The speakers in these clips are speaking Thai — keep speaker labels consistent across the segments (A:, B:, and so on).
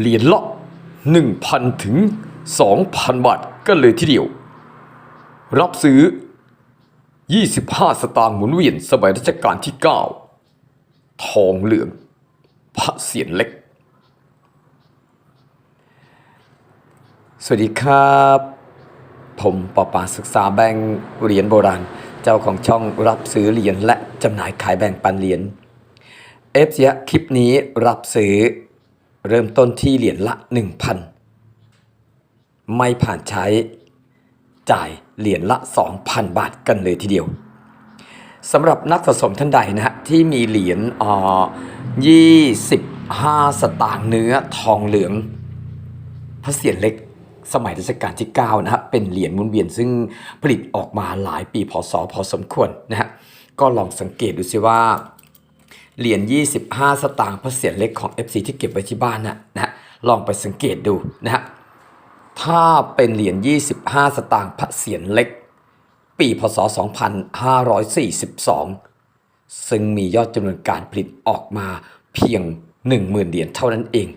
A: เหรียญละ 1,000 ถึง 2,000 บาทกันเลยทีเดียว รับซื้อ 25 สตางค์หมุนเวียนสมัยรัชกาลที่ 9 ทองเหลือง พระเศียรเล็ก สวัสดีครับ ผมปอปาศึกษาแบงค์เหรียญโบราณ เจ้าของช่องรับซื้อเหรียญและจำหน่ายขายแบ่งปันเหรียญเอฟเสียคลิปนี้รับซื้อ เริ่มต้นที่เหรียญละ 1,000 ไม่ผ่านใช้ จ่ายเหรียญละ 2,000 บาทกันเลยทีเดียวสำหรับนักสะสมท่านใดนะฮะที่มีเหรียญอ่อ25 สตางค์เนื้อทองเหลือง พระเศียรเล็กสมัยรัชกาลที่ 9 นะฮะเป็นเหรียญมุนเวียนซึ่งผลิตออกมาหลายปีพศพอสมควรนะฮะก็ลองสังเกตดูสิว่า เหรียญ 25 สตางค์พระเศียเล็กของ FC ที่เก็บไว้ที่บ้านนะนะฮะลองไปสังเกตดูนะฮะถ้าเป็นเหรียญ 25 สตางค์พระเศียรเล็ก ปีพศ 2542 ซึ่งมียอดจำนวนการผลิตออกมาเพียง 10,000 เหรียญเท่านั้นเอง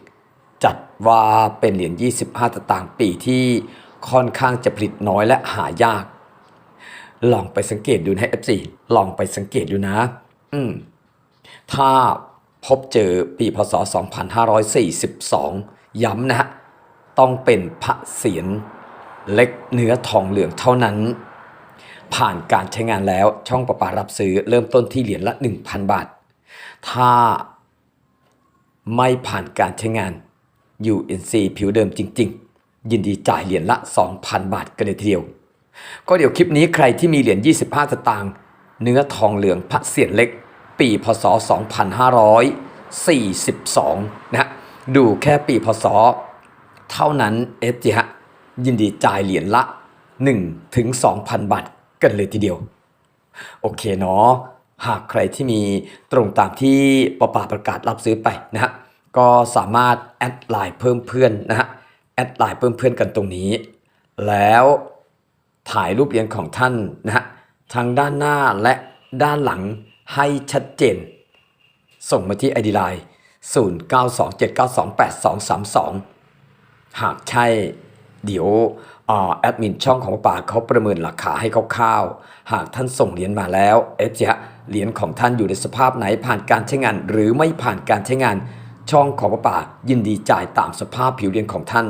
A: จัดว่าเป็นเหรียญ 25 สตางค์ปีที่ค่อนข้างจะผลิตน้อยและหายาก ลองไปสังเกตดูนะ FC ลองไปสังเกตดูนะ อืม ถ้าพบเจอปีพศ 2542 ย้ำนะฮะ ต้องเป็นพระเศียรเล็กเนื้อทองเหลืองเท่านั้น ผ่านการใช้งานแล้วช่องประปารับซื้อเริ่มต้นที่เหรียญละ 1,000 บาท ถ้าไม่ผ่านการใช้งาน UNC ผิวเดิมจริง ๆ ยินดีจ่ายเหรียญละ 2,000 บาทกันเลยทีเดียว ก็เดี๋ยวคลิปนี้ใครที่มีเหรียญ25 สตางค์เนื้อทองเหลืองพระเศียรเล็ก ปีพศ 2542 นะฮะ ดูแค่ปีพศ เท่านั้นเอฟจีฮะ ยินดีจ่ายเหรียญละ 1 ถึง 2,000 บาทกันเลยทีเดียว โอเคเนาะ หากใครที่มีตรงตามที่ประปาประกาศรับซื้อไปนะฮะ ก็สามารถแอดไลน์เพิ่มเพื่อนนะฮะ แอดไลน์เพิ่มเพื่อนกันตรงนี้ แล้วถ่ายรูปเหรียญของท่านนะฮะ ทางด้านหน้าและด้านหลัง ให้ชัดเจน ส่งมาที่ ID Line 0927928232 หากใช่ เดี๋ยวอ่าแอดมินช่องของป่าเขาประเมินราคาให้คร่าวๆ หากท่านส่งเหรียญมาแล้วเอฟจะเหรียญของท่านอยู่ในสภาพไหนผ่านการใช้งาน หรือไม่ผ่านการใช้งาน ช่องของป่ายินดีจ่ายตามสภาพผิวเหรียญของท่าน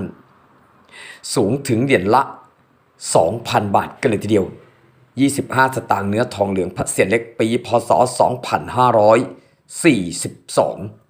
A: สูงถึงเหรียญละ 2,000 บาทกันเลยทีเดียว 25 สตางค์เนื้อทองเหลืองพระเศียรเล็กปีพศ 2542